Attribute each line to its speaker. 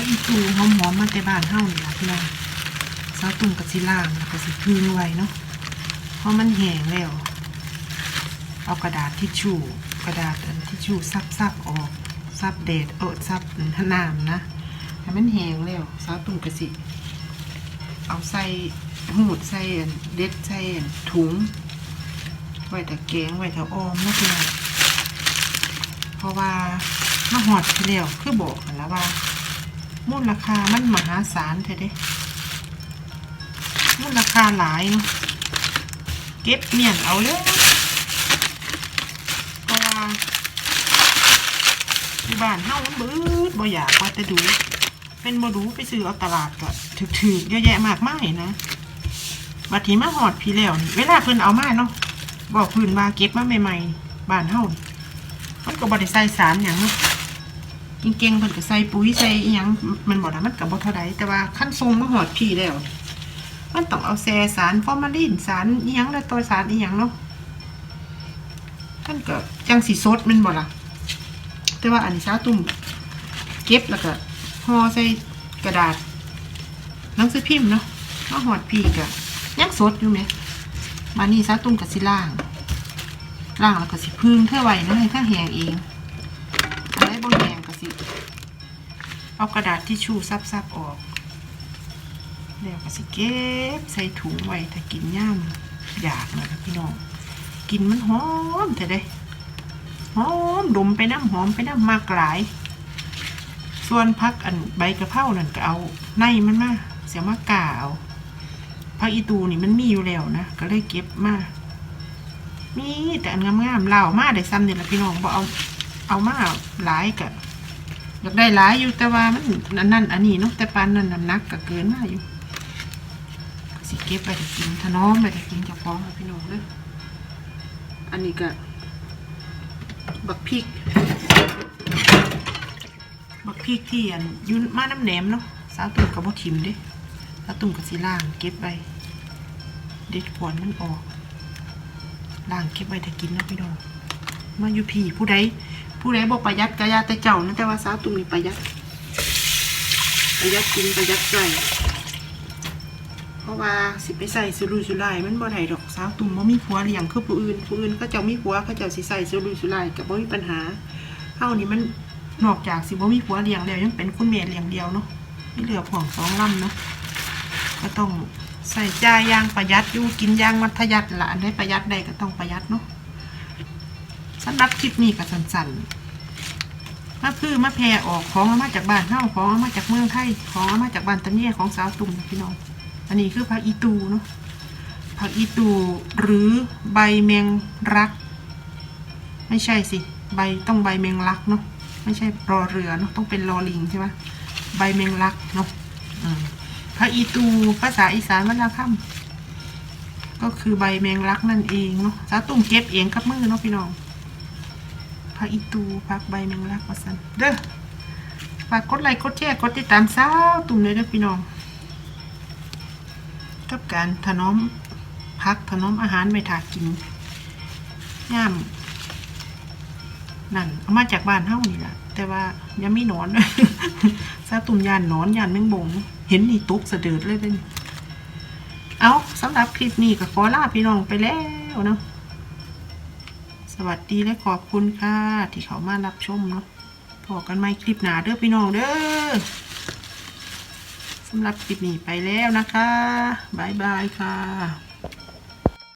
Speaker 1: กอีตูหอมๆมาแต่บ้านเฮานี่ล่ะพี่น้องซาตุ่มกับสิล่างแล้วก็สิพึ่งไว้เนาะเพราะมันแห้งแล้ว เอากระดาษทิชชู่กระดาษอันทิชชู่ซับๆออกซับเดดเออซับน้ำนะให้มันแห้งแล้วซาตุ่มกับสิ เอาใส่หูดใส่อันเด็ดใส่อันถุง ไว้แต่แกงไว้แต่ออมนะพี่น้องเพราะว่ามาหอดที่แล้วคือบอกกันแล้วว่า มูลราคามันมหาศาลเท่เด้มูลราคาหลายเนาะเก็บเมียนเอาเลยเพราะว่าที่บ้านเฮ้ามันบิดบ่อยากว่าแต่ดู เป็นบ่ดูไปซื้อเอาตลาดก็ถึกๆเยอะแยะมากมายนะบัดทีมาหอดพี่แล้วนี่เวลาเพิ่นเอามาเนาะบอกพื้นว่าเก็บมาใหม่ๆบ้านเฮ้ามันก็บ่ได้ใส่สารหยังเนาะ เก่งๆเพิ่นก็ใส่ปุ๋ยใส่อีหยังมันบ่ได้มันก็บ่เท่าใดแต่ว่าขั้นทรงมาหอดพี่แล้ว มันต้องเอาแซสารฟอร์มาลินสารอีหยังแล้วตัวสารอีหยังเนาะท่านก็จังสิสดมันบ่ล่ะแต่ว่าอันนี้ซาตุ่มเก็บแล้วก็ห่อใส่กระดาษหนังสือพิมพ์เนาะมาหอดพี่ก็ยังสดอยู่ไหมมานี่ซะตุ้มกับสิล่างล่างแล้วก็สิพึ่งเท่าไหวนะให้ถ้าแหงเอง สิ เอากระดาษที่ชูซับซับออก แล้วก็สิเก็บใส่ถุงไว้ถ้ากินย่ามอยากเลยนะพี่น้อง กินมันหอมแต่ได้หอมดมไปน้ำหอมไปน้ำมากหลาย ส่วนพักอันใบกระเพรานั่นก็เอาในมันมาเสียมากาเอาผักอีตูนี่มันมีอยู่แล้วนะก็เลยเก็บมามีแต่อันงามๆเหล่ามาได้ซ้ำนี่แหละพี่น้องบอเอาเอามาหลายกะ อยากได้หลายอยู่แต่ว่ามันอันนั่นอันนี้เนาะแต่ปานนั้นน้ำหนักก็เกินมาอยู่สิเก็บไปแต่กินถนอมไปแต่กินกับพ้องอะพี่น้องเลยอันนี้ก็บักพริก บักพริกที่อันอยุนมาน้ำแหนมเนาะสาวตุ่มกับบ่ทิมเด้แล้วตุ่มกับสีล่างเก็บไว้เด็ดขวนมันออกล่างเก็บไว้ถ้ากินนะพี่น้องมาอยู่พี่ผู้ใด ผู้ใดบอกประหยัดกะยาแต่เจ้านะแต่ว่าสาวตุ่มมีประหยัด ประหยัดกินประหยัดใส่เพราะว่าสิไปใส่สุรุ่ยสุร่ายมันบ่ได้ดอกสาวตุ่มบ่มีผัวเลี้ยงคือผู้อื่นผู้อื่นเขาเจ้ามีผัวเขาเจ้าสิใส่สุรุ่ยสุร่ายกับบ่มีปัญหาเฮานี่มันนอกจากสิบ่มีผัวเลี้ยงแล้วยังเป็นคุณแม่เลี้ยงเดียวเนาะไม่เหลือผ่องสองลำเนาะก็ต้องใส่ใจายยางประหยัดอยู่กินยางมัธยัติละอันใดประหยัดได้ก็ต้องประหยัดเนาะ สำหรับคลิปนี้ก็สั้นๆมาพื้อมาแพรออกของเอามาจากบ้านเฮาของเอามาจากเมืองไทยของเอามาจากบ้านตะเนียของสาวตุ่มพี่น้อง อันนี้คือผักอีตูเนาะผักอีตูหรือใบแมงรัก ไม่ใช่สิ ใบต้องใบแมงลักเนาะไม่ใช่รอเรือเนาะต้องเป็นรอลิงใช่ไหมใบแมงลักเนาะอืมพระอีตูภาษาอีสานวรรณคำก็คือใบแมงลักนั่นเองเนาะสาตุ่มเก็บเองกับมือเนาะพี่น้อง พระอีตูพักใบแมงลักว่าสันเด้อฝากกดไลค์กดแชร์กดติดตามสาวตุ่มเลยเด้อพี่น้องกับการถนอมพักถนอมอาหารไม่ถากินย่ามนั่นเอามาจากบ้านเฮ้านี่แหละแต่ว่ายังไม่นอนซาตุ่มยานนอนยานแมงบงเห็นนี่ตุกสะเดิดเลยเด้นเอาสำหรับคลิปนี้ก็ขอลาพี่น้องไปแล้วเนาะ วัสดีและขอบคุณค่ะ ที่เขามารับชมเนาะพอกันไหมคลิปหนาเด้อพี่น้องเด้อสำหรับคลิปนี้ไปแล้วนะคะบายบายค่ะ